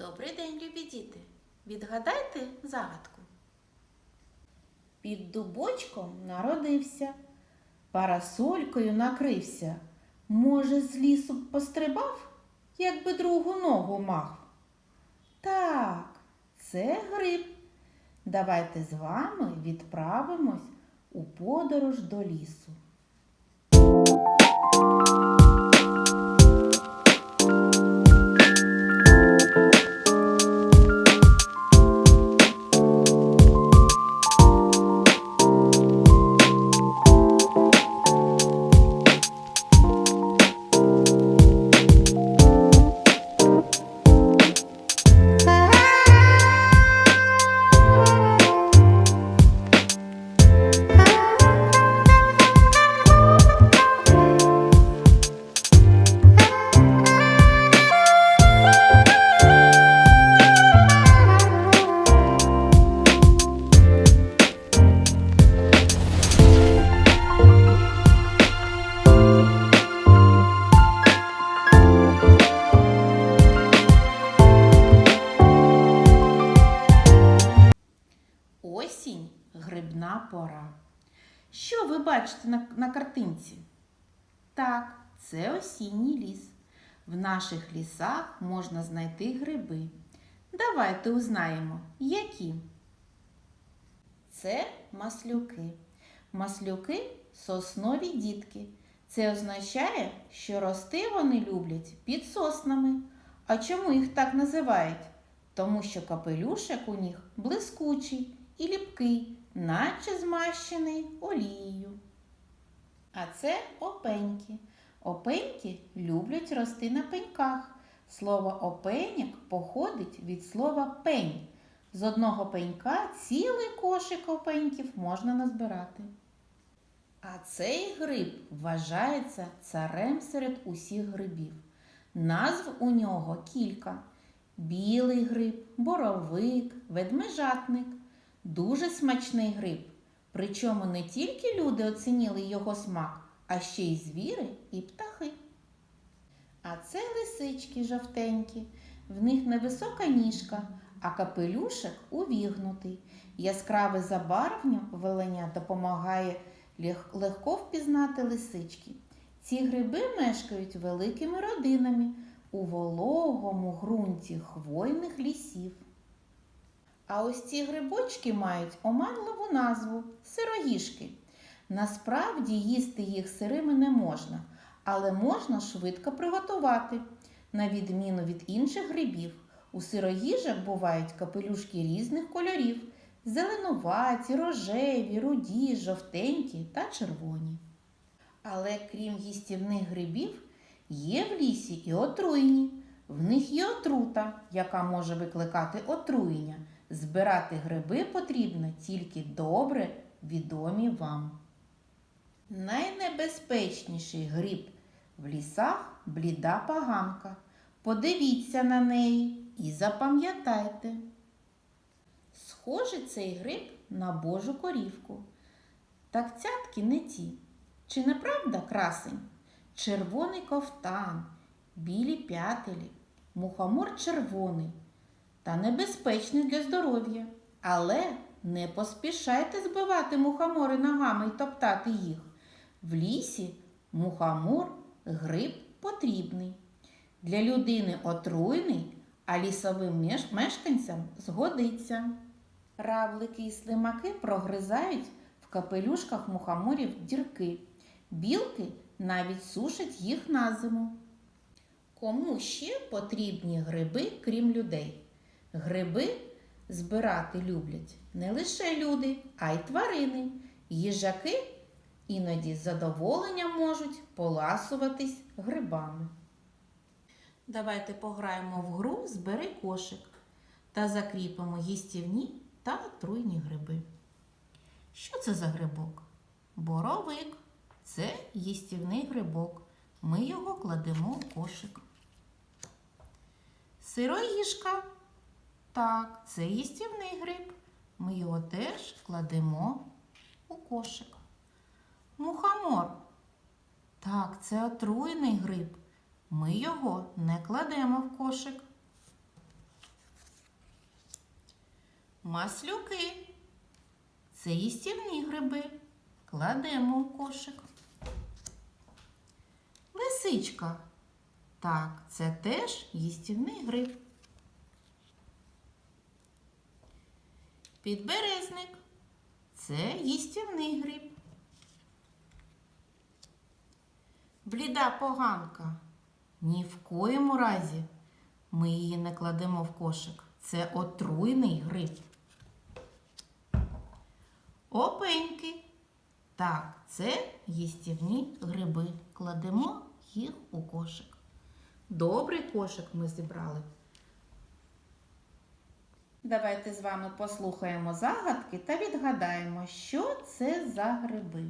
Добрий день, любі діти. Відгадайте загадку. Під дубочком народився, парасолькою накрився. Може, з лісу б пострибав, якби другу ногу мав? Так, це гриб. Давайте з вами відправимось у подорож до лісу. Бачите на, на картинці? Так, це осінній ліс. В наших лісах можна знайти гриби. Давайте узнаємо, які. Це маслюки. Маслюки соснові дітки. Це означає, що рости вони люблять під соснами. А чому їх так називають? Тому що капелюшок у них блискучий і ліпкий, наче змащений олією. А це опеньки. Опеньки люблять рости на пеньках. Слово опеньок походить від слова пень. З одного пенька цілий кошик опеньків можна назбирати. А цей гриб вважається царем серед усіх грибів. Назв у нього кілька: білий гриб, боровик, ведмежатник. Дуже смачний гриб. Причому не тільки люди оцінили його смак, а ще й звіри і птахи. А це лисички жовтенькі. В них невисока ніжка, а капелюшек увігнутий. Яскраве забарвлення допомагає лег- легко впізнати лисички. Ці гриби мешкають великими родинами у вологому ґрунті хвойних лісів. А ось ці грибочки мають оманливу назву сироїшки. Насправді їсти їх сирими не можна, але можна швидко приготувати. На відміну від інших грибів, у сироїжок бувають капелюшки різних кольорів: зеленуваті, рожеві, руді, жовтенькі та червоні. Але крім їстівних грибів, є в лісі і отруйні. В них є отрута, яка може викликати отруєння. Збирати гриби потрібно тільки добре відомі вам. Найнебезпечніший гриб в лісах бліда поганка. Подивіться на неї і запам'ятайте. Схожий цей гриб на божу корівку. Так цятки не ті. Чи не правда красень? Червоний ковтан, білі п'ятелі, мухомор червоний та небезпечний для здоров'я. Але не поспішайте збивати мухомори ногами і топтати їх. В лісі мухомор гриб потрібний. Для людини отруйний, а лісовим мешканцям згодиться. Равлики і слимаки прогризають в капелюшках мухоморів дірки. Білки навіть сушать їх на зиму. Кому ще потрібні гриби, крім людей? Гриби збирати люблять не лише люди, а й тварини. Їжаки іноді з задоволенням можуть поласуватись грибами. Давайте пограємо в гру Збери кошик та закріпимо їстівні та отруйні гриби. Що це за грибок? Боровик. Це їстівний грибок. Ми його кладемо у кошик. Сироїшка. Так, це їстівний гриб. Ми його теж кладемо у кошик. Мухомор. Так, це отруйний гриб. Ми його не кладемо в кошик. Маслюки. Це їстівні гриби. Кладемо у кошик. Лисичка. Так, це теж їстівний гриб. Підберезник. Це їстівний гриб. Бліда поганка. Ні в коєму разі ми її не кладемо в кошик. Це отруйний гриб. Опеньки. Так, це їстівні гриби. Кладемо їх у кошик. Добрий кошик ми зібрали. Давайте з вами послухаємо загадки та відгадаємо, що це за гриби.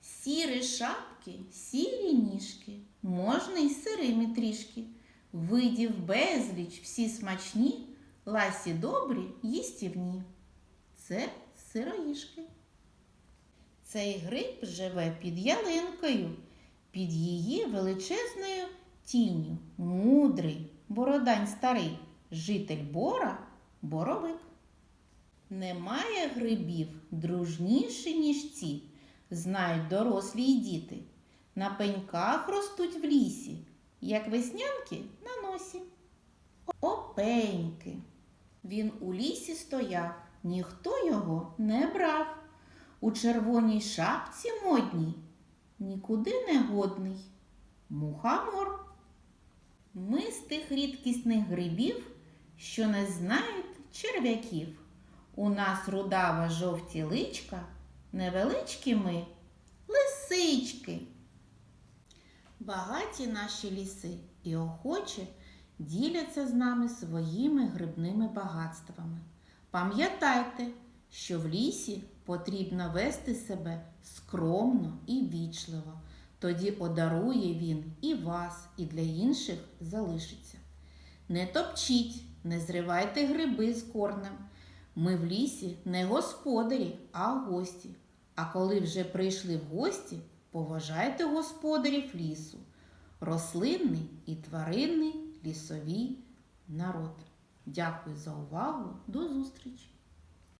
Сірі шапки, сірі ніжки, можна й сирими трішки. Видів безліч, всі смачні, ласі добрі, їстівні. Це сироїшки. Цей гриб живе під ялинкою, під її величезною тінню. Мудрий, бородань старий, житель бора боровик. Немає грибів дружніші, ніж ці, знають дорослі й діти. На пеньках ростуть в лісі, як веснянки на носі. Опеньки. Він у лісі стояв, ніхто його не брав. У червоній шапці модній, нікуди не годний. Мухомор. Ми з тих рідкісних грибів, що не знають черв'яків. У нас рудава жовті личка, невеличкі ми лисички. Багаті наші ліси і охоче діляться з нами своїми грибними багатствами. Пам'ятайте, що в лісі потрібно вести себе скромно і вічливо. Тоді одарує він і вас, і для інших залишиться. Не топчіть, не зривайте гриби з корнем. Ми в лісі не господарі, а гості. А коли вже прийшли в гості, поважайте господарів лісу, рослинний і тваринний лісовий народ. Дякую за увагу. До зустрічі!